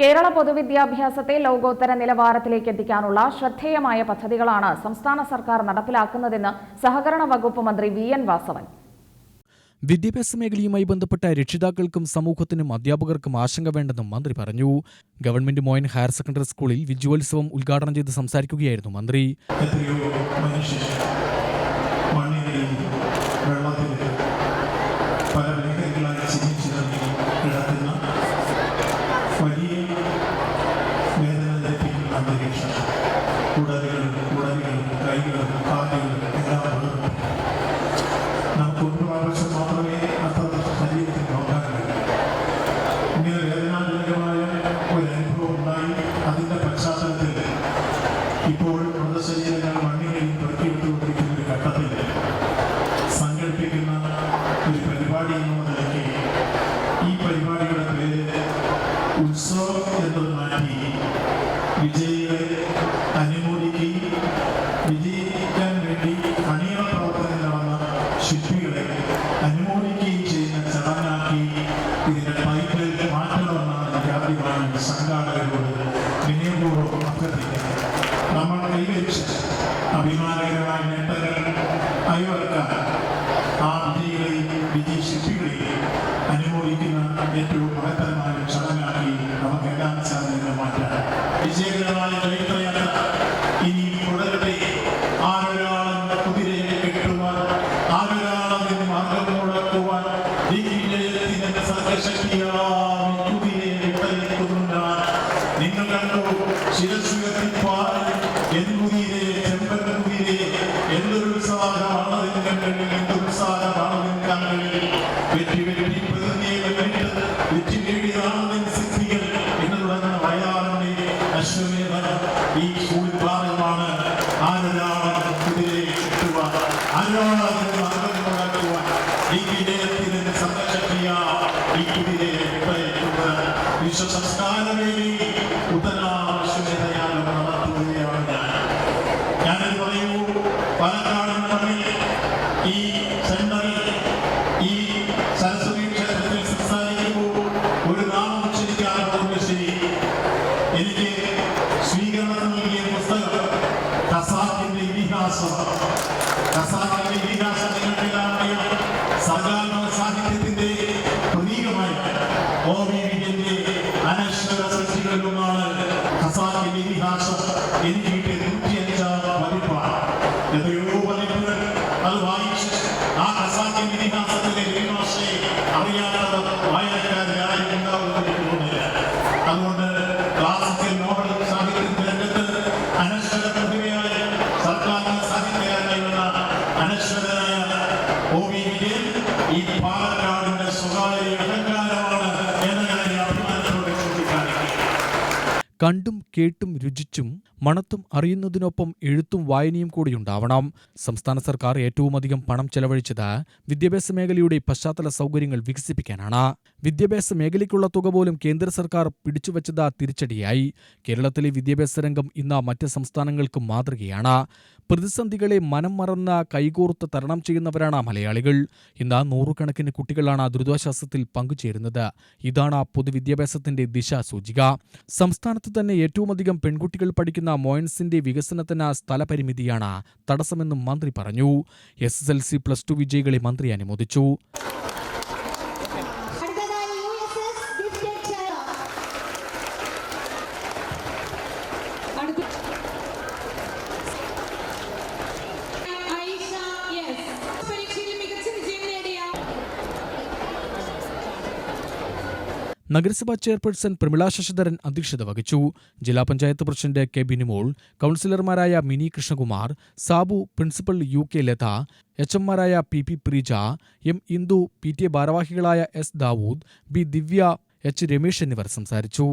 കേരള പൊതുവിദ്യാഭ്യാസത്തെ ലോകോത്തര നിലവാരത്തിലേക്ക് എത്തിക്കാനുള്ള ശ്രദ്ധേയമായ പദ്ധതികളാണ് സംസ്ഥാന സർക്കാർ നടപ്പിലാക്കുന്നതെന്ന് സഹകരണ വകുപ്പ് മന്ത്രി വി എൻ വാസവൻ. വിദ്യാഭ്യാസ മേഖലയുമായി ബന്ധപ്പെട്ട രക്ഷിതാക്കൾക്കും സമൂഹത്തിനും അധ്യാപകർക്കും ആശങ്ക വേണ്ടെന്നും മന്ത്രി പറഞ്ഞു. ഗവൺമെന്റ് മോയൻ ഹയർ സെക്കൻഡറി സ്കൂളിൽ വിജയോത്സവം ഉദ്ഘാടനം ചെയ്ത് സംസാരിക്കുകയായിരുന്നു മന്ത്രി. ഉടലുകളും ഉടലുകളും കൈകളും കാലുകളും എല്ലാം നമുക്ക് ഒരു പ്രാവശ്യം മാത്രമേ അത്ര ശരീരത്തിൽ കഴിയൂ ഇങ്ങനെ വേദനാജനകമായ ഒരു അനുഭവം ഉണ്ടായി അതിന്റെ പശ്ചാത്തലത്തിൽ ഇപ്പോൾ മൃതശരീരങ്ങൾ മണ്ണിനെയും പെറുക്കിവിട്ടുകൊണ്ടിരിക്കുന്ന ഒരു ഘട്ടത്തിൽ സംഘടിപ്പിക്കുന്ന പരിപാടി എന്നുള്ള ഈ പരിപാടിയുടെ പേര് ഉത്സവം എന്നത് മാറ്റി വിജയികളെ ശില്പികളെ അനുമോദിക്കുകയും ചെയ്യുന്ന ചടങ്ങാക്കി ഇതിന്റെ ടൈറ്റിൽ മാറ്റണമെന്നാണ് എനിക്ക് ആദ്യമായി സംഘാടകരോട് വിനയപൂർവം അഭ്യർത്ഥിക്കുന്നത് നമ്മൾ കൈവരിച്ച അഭിമാനകരമായ നേട്ടങ്ങൾ അയവർക്കാൻ ആ വിജയികളെയും വിജയ ശില്പികളെയും അനുമോദിക്കുന്ന ഏറ്റവും മഹത്തരമായ വിജയത്തിന്റെ സർഗശക്തിയാം കുതിരയെ വിട്ടയക്കുന്നു ഞാൻ നിങ്ങൾ കണ്ടു ശിരസുയർത്തിപ്പാൻ എന്നുതിരെ ചെമ്പൻ കുതിരെ എന്തൊരു ഉത്സാഹമാണ് അതിന് കണ്ണിൽ എന്തൊരു ഉത്സാഹമാണ് അതിന് കണ്ണിൽ വെറ്റി വെറ്റി പ്രതിയെ വെല്ലിട്ട് വെറ്റി വയാറിന്റെ അശ്വമേധം ഈ സ്കൂളിൽ ഭാഗമാണ് ആരൊരാളെ കുതിരയെ കിട്ടുവാൻ? ആരൊരാളെ മാർഗം ഉണ്ടാക്കുവാൻ? ഖസാക്കിന്റെ ഇതിഹാസം നിങ്ങൾക്കെല്ലാം അറിയാം സാഹിത്യത്തിന്റെ പ്രതീകമായി ഓ വി അനശ്വര സൃഷ്ടികളിലൊന്നാണ് കണ്ടും കേട്ടും രുചിച്ചും മണത്തും അറിയുന്നതിനൊപ്പം എഴുത്തും വായനയും കൂടിയുണ്ടാവണം സംസ്ഥാന സർക്കാർ ഏറ്റവുമധികം പണം ചെലവഴിച്ചത് വിദ്യാഭ്യാസ മേഖലയുടെ പശ്ചാത്തല സൗകര്യങ്ങൾ വികസിപ്പിക്കാനാണ്. വിദ്യാഭ്യാസ മേഖലയ്ക്കുള്ള തുക പോലും കേന്ദ്ര സർക്കാർ പിടിച്ചുവച്ചത് തിരിച്ചടിയായി. കേരളത്തിലെ വിദ്യാഭ്യാസ രംഗം ഇന്ന് മറ്റ് സംസ്ഥാനങ്ങൾക്കും മാതൃകയാണ്. പ്രതിസന്ധികളെ മനം മറന്ന് കൈകോർത്ത് തരണം ചെയ്യുന്നവരാണ് മലയാളികൾ. ഇന്ന് നൂറുകണക്കിന് കുട്ടികളാണ് ദുരിതാശ്വാസത്തിൽ പങ്കുചേരുന്നത്. ഇതാണ് പൊതുവിദ്യാഭ്യാസത്തിന്റെ ദിശാസൂചിക. സംസ്ഥാനത്ത് തന്നെ ഏറ്റവുമധികം പെൺകുട്ടികൾ പഠിക്കുന്ന മോയൻസിന്റെ വികസനത്തിന് സ്ഥലപരിമിതിയാണ് തടസ്സമെന്നും മന്ത്രി പറഞ്ഞു. S S L C plus two വിജയികളെ മന്ത്രി അനുമോദിച്ചു. നഗരസഭാ ചെയർപേഴ്സൺ പ്രമിള ശശിധരൻ അധ്യക്ഷത വഹിച്ചു. ജില്ലാ panchayat president K Binimol കൌൺസിലർമാരായ Mini Krishnakumar Sabu principal U K Latha H എംമാരായ P P Preeja M Indu P T A ഭാരവാഹികളായ S Dawood B Divya H Ramesh എന്നിവർ സംസാരിച്ചു.